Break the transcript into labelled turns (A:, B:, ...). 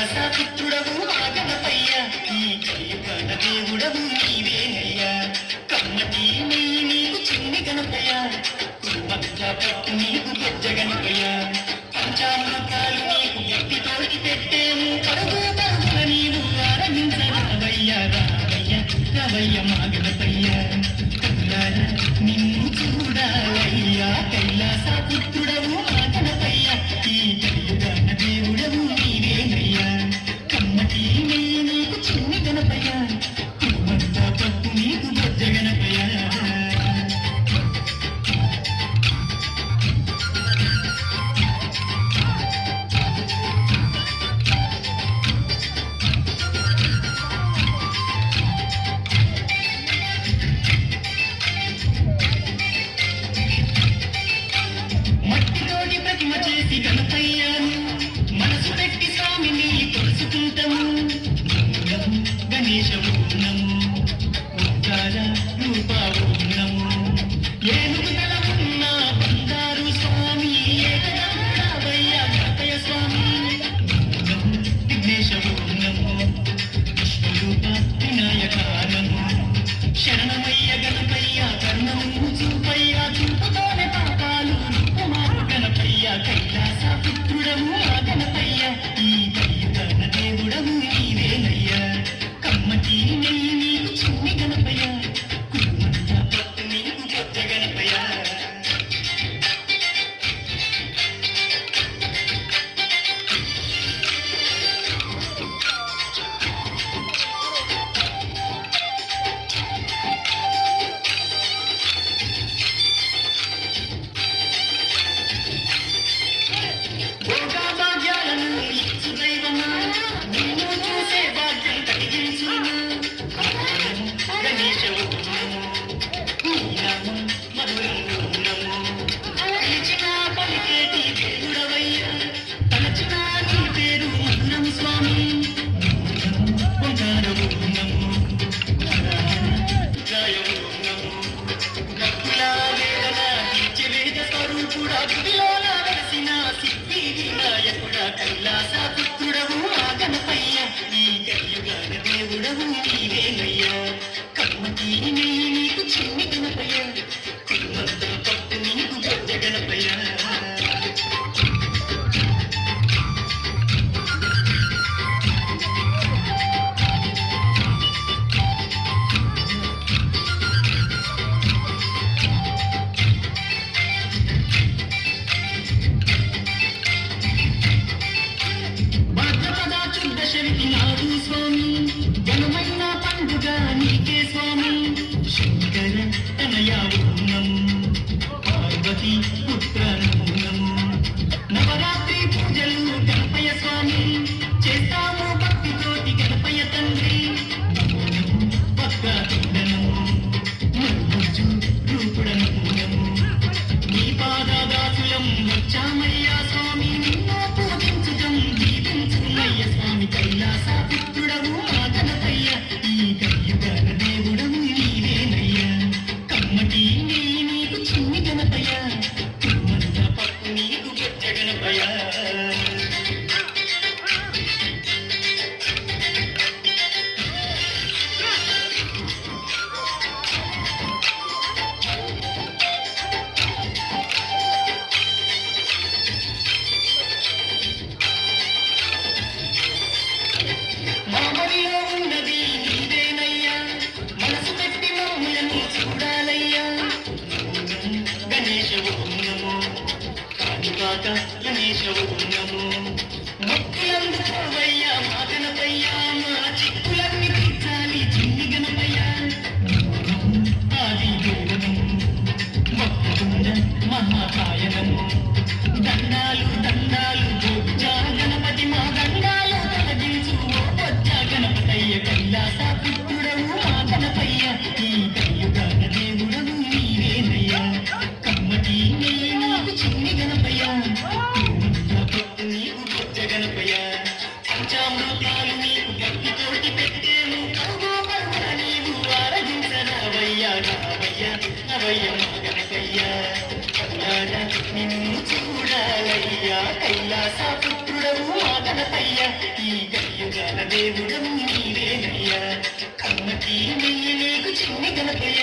A: ఆశాపిత్రుడవు ఆగమపయ్య ఈ దేవుడవు నీవేనయ్యా కమ్మటి నీ నీకు చిన్ని గనపయ్య పట్టు నీకు పెద్ద గనపయ్య పంచామకాలు నీకు ఎత్తి తోటి పెట్టేము పరుగు పరుగుల నీవు ఆరంభించవయ్య నీ and i'm Sharanamaya. కూడా గుడిలో నా వెలసిన సిద్ధి వినాయకుడా కైలాస పుత్రుడవు. പറയാവുന്നമ്മ మాత అనే చెబుతున్నాము మొక్కులందు పోవయ్యా మా గణపయ్యా మా చిక్కులన్నీ తీర్చాలి చిన్ని గణపయ్యా ఆది దేవుడు మొక్కుకుంద మహాకాయనము దండాలు దండ పంచగనుపయ పంచామృతాలు నీకు భక్తి తోటి పెట్టేను. నీవు ఆరగించనవయ్యా నవయ్య నవయ్య గణపయ్య కన్నాడ నిన్ను చూడాలయ్యా కైలాస పుత్రుడవు ఆ గణపయ్య ఈ కలియుగాల దేవుడము నీవేనయ్యా. కన్నకి నెయ్యి నీకు చిన్న గణపయ్య.